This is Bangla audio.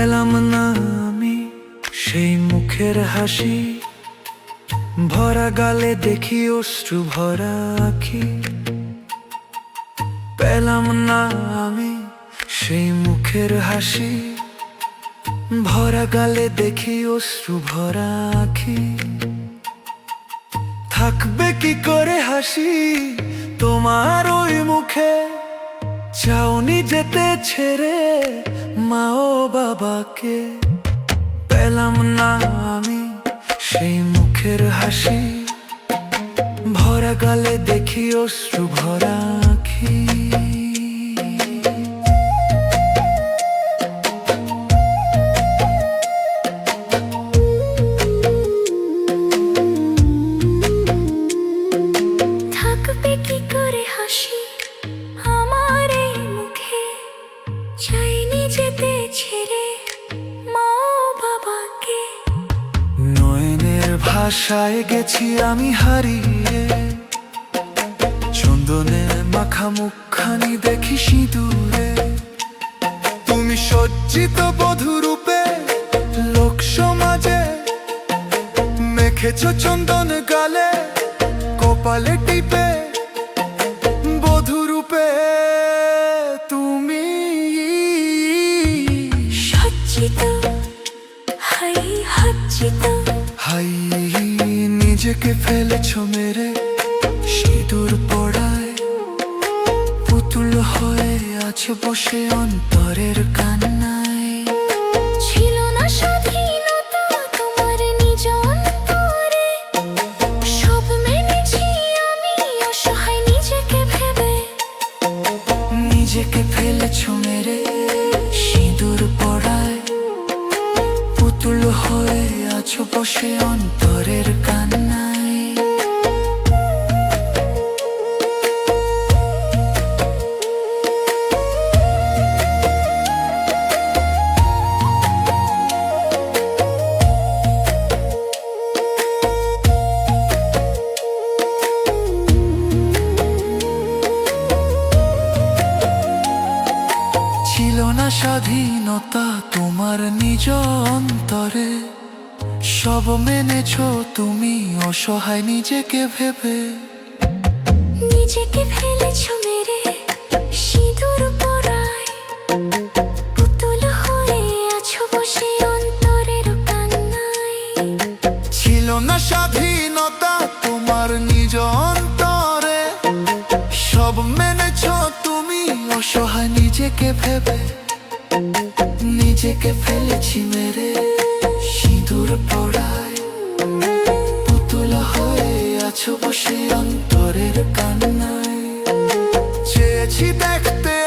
পেলাম না আমি সেই মুখের হাসি। ভরা গালে দেখি অশ্রু ভরা আখি। পেলাম না আমি সেই মুখের হাসি। ভরা গালে দেখি অশ্রু ভরা আখি। থাকবে কি করে হাসি তোমার ওই মুখে? চাওনি যেতে ছেড়ে মা ও বাবাকে। পেলাম না আমি সেই মুখের হাসি। ভরা গালে দেখি অশ্রু ভরা আখি। ভাষায় গেছি আমি হারিয়ে। চন্দনে মাখা মুখখানি দেখি সিঁদুরে। তুমি সজ্জিত বধুরূপে লোক সমাজে। মেখেছ চন্দন গালে, কপালে টিপে। বধুরূপে তুমি সজ্জিত, হাই হজ্জিত। ফেলেছ মেরে সিঁদুর পড়ায়। পুতুল হয়ে আছে বসে অন্তরের কান্নায়। ছিল না স্বাধীনতা তোমার নিজ অন্তরে। সব মেনেছি আমি অসহায় নিজেকে ভেবে। নিজেকে ফেলেছ মেরে সিঁদুর পড়ায়। পুতুল হয়ে আছো বসে অন্তরের কান্নায়। স্বাধীনতা তোমার নিজ অন্তরে। সব মেনেছ তুমি অসহায় নিজেকে ভেবে। নিজেকে ফেলেছ মেরে সিঁদুর পরায়। পুতুল হয়ে আছো বসে অন্তরের কান্নায়। ছিল না স্বাধীনতা তোমার নিজ অন্তরে। সব মেনেছ তুমি অসহায় নিজেকে ভেবে। নিজেকে ফেলেছি মেরে সিঁদুর পড়ায়। পুতুল হয়ে আছো বসে অন্তরের কান্নায়। চেয়েছি দেখতে